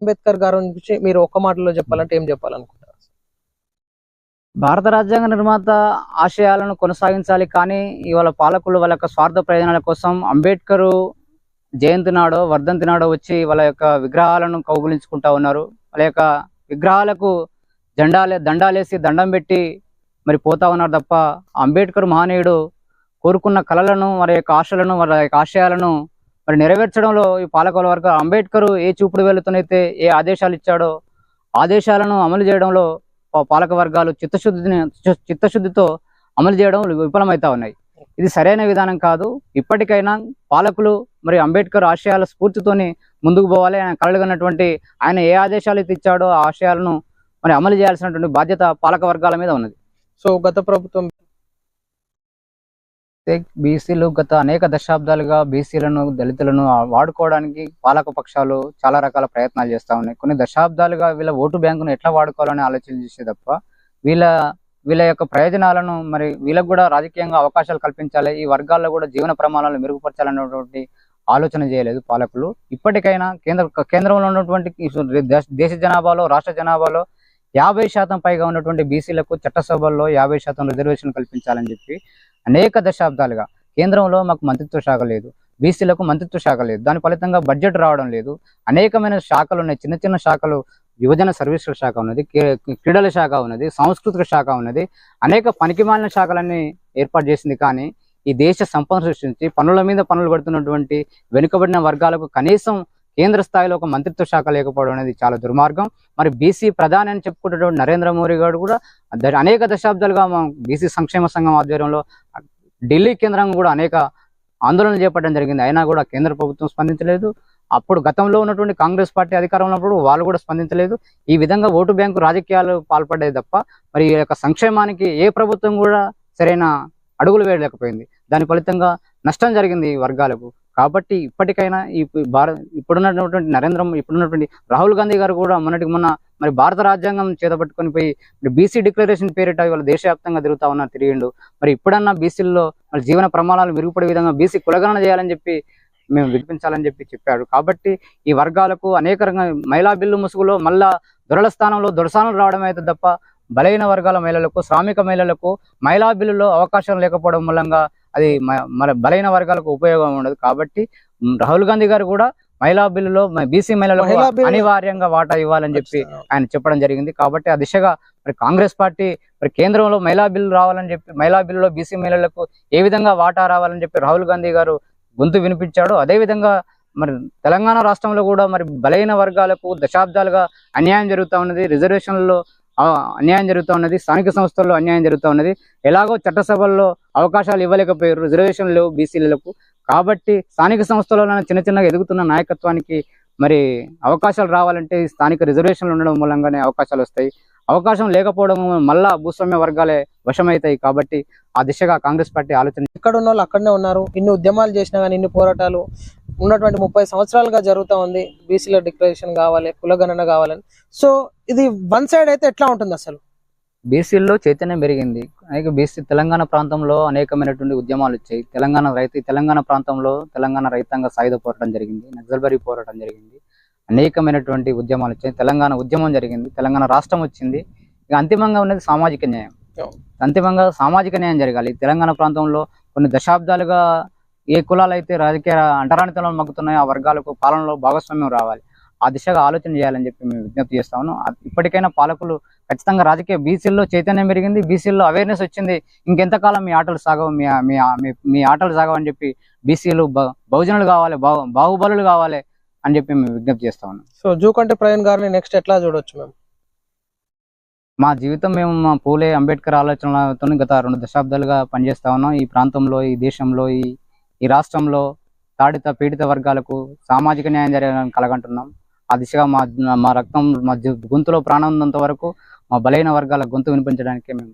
అంబేద్కర్ గారి గురించి మీరు ఒక్క మాటలో చెప్పాలంటే ఏం చెప్పాలనుకుంటారు భారత రాజ్యాంగ నిర్మాత ఆశయాలను కొనసాగించాలి కానీ ఇవాళ పాలకులు వాళ్ళ యొక్క స్వార్థ ప్రయోజనాల కోసం అంబేద్కర్ జయంతి నాడో వర్ధంతి నాడో వచ్చి వాళ్ళ యొక్క విగ్రహాలను కౌగులించుకుంటా ఉన్నారు. వాళ్ళ యొక్క విగ్రహాలకు జెండాలే దండాలేసి దండం పెట్టి మరి పోతా ఉన్నారు తప్ప అంబేద్కర్ మహనీయుడు కోరుకున్న కళలను వారి యొక్క ఆశలను వారి యొక్క ఆశయాలను మరి నెరవేర్చడంలో ఈ పాలకుల వర్గం అంబేద్కర్ ఏ చూపుడు వెళుతునైతే ఏ ఆదేశాలు ఇచ్చాడో ఆదేశాలను అమలు చేయడంలో పాలక వర్గాలు చిత్తశుద్ధిని చిత్తశుద్ధితో అమలు చేయడం విఫలమవుతా ఉన్నాయి. ఇది సరైన విధానం కాదు. ఇప్పటికైనా పాలకులు మరి అంబేద్కర్ ఆశయాల స్ఫూర్తితోని ముందుకు పోవాలి. ఆయన కలగనటువంటి ఆయన ఏ ఆదేశాలు ఇచ్చాడో ఆ ఆశయాలను మరి అమలు చేయాల్సినటువంటి బాధ్యత పాలక వర్గాల మీద ఉన్నది. సో గత ప్రభుత్వం బీసీలు గత అనేక దశాబ్దాలుగా బీసీలను దళితులను వాడుకోవడానికి పాలక పక్షాలు చాలా రకాల ప్రయత్నాలు చేస్తా ఉన్నాయి. కొన్ని దశాబ్దాలుగా వీళ్ళ ఓటు బ్యాంకును ఎట్లా వాడుకోవాలని ఆలోచన చేసే తప్ప వీళ్ళ వీళ్ళ యొక్క ప్రయోజనాలను మరి వీళ్ళకు కూడా రాజకీయంగా అవకాశాలు కల్పించాలి ఈ వర్గాల్లో కూడా జీవన ప్రమాణాలను మెరుగుపరచాలనేటువంటి ఆలోచన చేయలేదు పాలకులు. ఇప్పటికైనా కేంద్ర కేంద్రంలో ఉన్నటువంటి దేశ- దేశ జనాభాలో రాష్ట్ర జనాభాలో యాభై శాతం పైగా ఉన్నటువంటి బీసీలకు చట్టసభల్లో యాభై శాతం రిజర్వేషన్ కల్పించాలని చెప్పి అనేక దశాబ్దాలుగా కేంద్రంలో మాకు మంత్రిత్వ శాఖ లేదు బీసీలకు మంత్రిత్వ శాఖ లేదు. దాని ఫలితంగా బడ్జెట్ రావడం లేదు. అనేకమైన శాఖలు ఉన్నాయి. చిన్న చిన్న శాఖలు యువజన సర్వీసుల శాఖ ఉన్నది క్రీడల శాఖ ఉన్నది సాంస్కృతిక శాఖ ఉన్నది. అనేక పనికిమాలిన శాఖలన్నీ ఏర్పాటు చేసింది కానీ ఈ దేశ సంపద సృష్టించి పనుల మీద పనులు పడుతున్నటువంటి వెనుకబడిన వర్గాలకు కనీసం కేంద్ర స్థాయిలో ఒక మంత్రిత్వ శాఖ లేకపోవడం అనేది చాలా దుర్మార్గం. మరి బీసీ ప్రధాని అని చెప్పుకుంటున్నటువంటి నరేంద్ర మోడీ గారు కూడా అనేక దశాబ్దాలుగా మా బీసీ సంక్షేమ సంఘం ఆధ్వర్యంలో ఢిల్లీ కేంద్రంగా కూడా అనేక ఆందోళనలు చేపట్టడం జరిగింది. అయినా కూడా కేంద్ర ప్రభుత్వం స్పందించలేదు. అప్పుడు గతంలో ఉన్నటువంటి కాంగ్రెస్ పార్టీ అధికారంలో ఉన్నప్పుడు వాళ్ళు కూడా స్పందించలేదు. ఈ విధంగా ఓటు బ్యాంకు రాజకీయాలు పాల్పడ్డాయి తప్ప మరి ఈ యొక్క సంక్షేమానికి ఏ ప్రభుత్వం కూడా సరైన అడుగులు వేయలేకపోయింది. దాని ఫలితంగా నష్టం జరిగింది ఈ వర్గాలకు. కాబట్టి ఇప్పటికైనా ఈ భారత ఇప్పుడున్నటువంటి నరేంద్ర ఇప్పుడున్నటువంటి రాహుల్ గాంధీ గారు కూడా మొన్నటికి మొన్న మరి భారత రాజ్యాంగం చేతపట్టుకొని పోయి మరి బీసీ డిక్లరేషన్ పేరిట ఇవాళ దేశవ్యాప్తంగా తిరుగుతా ఉన్నారు తిరిగిండు. మరి ఇప్పుడన్నా బీసీల్లో మరి జీవన ప్రమాణాలు మెరుగుపడే విధంగా బీసీ కులగణన చేయాలని చెప్పి మేము వినిపించాలని చెప్పి చెప్పాడు. కాబట్టి ఈ వర్గాలకు అనేక రకంగా మహిళా బిల్లు ముసుగులో మళ్ళా దొరల స్థానంలో దొరసానం రావడం అయితే తప్ప బలహీన వర్గాల మహిళలకు శ్రామిక మహిళలకు మహిళా బిల్లులో అవకాశం లేకపోవడం మూలంగా అది మన బలహీన వర్గాలకు ఉపయోగం ఉండదు. కాబట్టి రాహుల్ గాంధీ గారు కూడా మహిళా బిల్లులో బీసీ మహిళలకు అనివార్యంగా వాటా ఇవ్వాలని చెప్పి ఆయన చెప్పడం జరిగింది. కాబట్టి ఆ దిశగా మరి కాంగ్రెస్ పార్టీ మరి కేంద్రంలో మహిళా బిల్లు రావాలని చెప్పి మహిళా బిల్లులో బీసీ మహిళలకు ఏ విధంగా వాటా రావాలని చెప్పి రాహుల్ గాంధీ గారు గొంతు వినిపించాడు అదే విధంగా మరి తెలంగాణ రాష్ట్రంలో కూడా మరి బలహీన వర్గాలకు దశాబ్దాలుగా అన్యాయం జరుగుతూ ఉన్నది. రిజర్వేషన్లలో అన్యాయం జరుగుతూ ఉన్నది స్థానిక సంస్థల్లో అన్యాయం జరుగుతూ ఉన్నది. ఎలాగో చట్టసభల్లో అవకాశాలు ఇవ్వలేకపోయారు రిజర్వేషన్లు లేవు బీసీలకు. కాబట్టి స్థానిక సంస్థలలో చిన్న చిన్నగా ఎదుగుతున్న నాయకత్వానికి మరి అవకాశాలు రావాలంటే స్థానిక రిజర్వేషన్లు ఉండడం మూలంగానే అవకాశాలు వస్తాయి. అవకాశం లేకపోవడం మళ్ళా భూస్వామ్య వర్గాలే వశమవుతాయి కాబట్టి ఆ దిశగా కాంగ్రెస్ పార్టీ ఆలోచన ఎక్కడ ఉన్న వాళ్ళు అక్కడనే ఉన్నారు. ఇన్ని ఉద్యమాలు చేసినా కానీ ఇన్ని పోరాటాలు ఉన్నటువంటి ముప్పై సంవత్సరాలుగా జరుగుతూ ఉంది. బీసీల డిక్లరేషన్ కావాలి కులగణన కావాలని. సో ఇది వన్ సైడ్ అయితే ఎట్లా ఉంటుంది అసలు? బీసీల్లో చైతన్యం పెరిగింది. అనేక బీసీ తెలంగాణ ప్రాంతంలో అనేకమైనటువంటి ఉద్యమాలు వచ్చాయి. తెలంగాణ రైతు తెలంగాణ ప్రాంతంలో తెలంగాణ రైతాంగ సాయుధ పోరాటం జరిగింది. నక్సల్బరీ పోరాటం జరిగింది. అనేకమైనటువంటి ఉద్యమాలు వచ్చాయి. తెలంగాణ ఉద్యమం జరిగింది. తెలంగాణ రాష్ట్రం వచ్చింది. ఇక అంతిమంగా ఉన్నది సామాజిక న్యాయం. అంతిమంగా సామాజిక న్యాయం జరగాలి. తెలంగాణ ప్రాంతంలో కొన్ని దశాబ్దాలుగా ఏ కులాలు అయితే రాజకీయ అంటరానితనంలో మగ్గుతున్నాయో ఆ వర్గాలకు పాలనలో భాగస్వామ్యం రావాలి. ఆ దిశగా ఆలోచన చేయాలని చెప్పి మేము విజ్ఞప్తి చేస్తాము ఇప్పటికైనా పాలకులు ఖచ్చితంగా రాజకీయ బీసీల్లో చైతన్యం పెరిగింది. బీసీల్లో అవేర్నెస్ వచ్చింది. ఇంకెంతకాలం మీ ఆటలు సాగవు మీ మీ ఆటలు సాగవు అని చెప్పి బీసీలు బహుజనులు కావాలి బాహు బాహుబలులు కావాలి. అని చెప్పి మేము విజ్ఞప్తి చేస్తా ఉన్నాం. సో జూకంటి ప్రవీణ్ గారిని నెక్స్ట్ ఎట్లా చూడొచ్చు మేము? మా జీవితం మేము మా పూలే అంబేద్కర్ ఆలోచనలతో గత రెండు దశాబ్దాలుగా పనిచేస్తా ఉన్నాం. ఈ ప్రాంతంలో ఈ దేశంలో ఈ ఈ రాష్ట్రంలో తాడిత పీడిత వర్గాలకు సామాజిక న్యాయం జరగాలని కలగంటున్నాం. ఆ దిశగా మా మా రక్తం మా గొంతులో ప్రాణం ఉన్నంత వరకు మా బలైన వర్గాల గొంతు వినిపించడానికి మేము